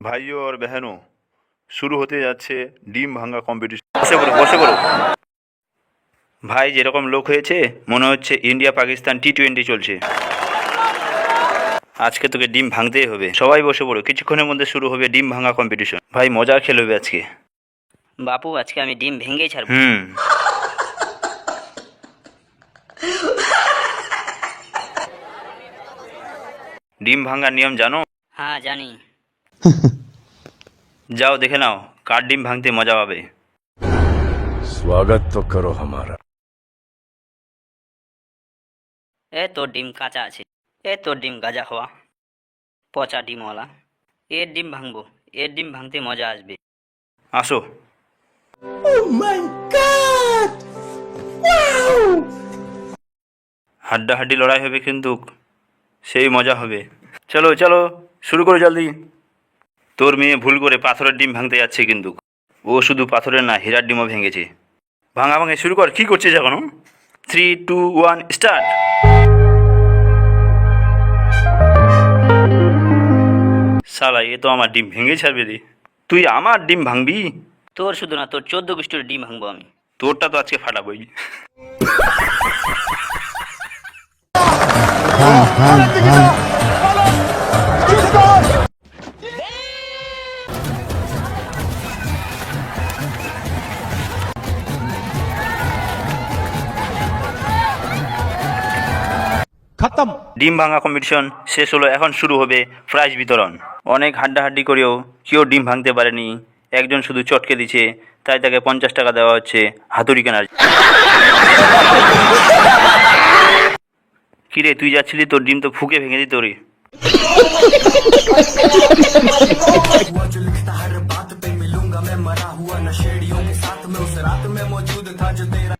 ভাইও আর বেহেনো শুরু হতে যাচ্ছে ডিম ভাঙা কম্পিটিশন বসে করো বসে করো ভাই যেরকম লোক হয়েছে মনে হচ্ছে ইন্ডিয়া পাকিস্তান টি টোয়েন্টি চলছে। আজকে তোকে ডিম ভাঙতেই হবে। সবাই বসে পড়ো কিছুক্ষণের মধ্যে শুরু হবে ডিম ভাঙা কম্পিটিশন ভাই মজা খেলবে আজকে। বাপু আজকে আমি ডিম ভেঙেই ছাড়ব। হুম। ডিম ভাঙার নিয়ম জানো? হ্যাঁ জানি। যাও দেখে নাও কার ডিম ভাঙতে মজা পাবে স্বাগত তো করো আমার এ তো ডিম কাঁচা আছে এ তো ডিম গাজা হওয়া পচা ডিমওয়ালা এর ডিম ভাঙবো এর ডিম ভাঙতে মজা আসবে আসো হাড্ডাহাড্ডি লড়াই হবে কিন্তু সেই মজা হবে চলো চলো শুরু করো জলদি তোর মেয়ে ভুল করে পাথরের ডিম ভাঙতে যাচ্ছে কিন্তু। ও শুধু পাথরের না হীরার ডিমও ভেঙেছে। ভাঙা ভাঙে শুরু কর কি করছিস এখনও? থ্রি টু ওয়ান স্টার্ট শালা এ তো আমার ডিম ভেঙে ছাড়বে রে। তুই আমার ডিম ভাঙবি? তোর শুধু না তোর চোদ্দ গোষ্ঠীর ডিম ভাঙবো আমি। তোরটা তো আজকে ফাটাবই। खत्म ডিম ভাঙা কম্পিটিশন শেষ হলো এখন শুরু হবে প্রাইজ বিতরণ অনেক হাড্ডাহাড্ডি করেও কেউ ডিম ভাঙতে পারেনি একজন শুধু চটকে দিছে তাই তাকে পঞ্চাশ টাকা দেওয়া হচ্ছে হাতুড়ি কেনার কিরে তুই যাচ্ছিলি তোর ডিম তো ফুকে ভেঙে দিত রে हुआ जो लिखता हर बात पे मिलूंगा मैं मरा हुआ नशेड़ियों के साथ में उस रात में मौजूद था जो तेरा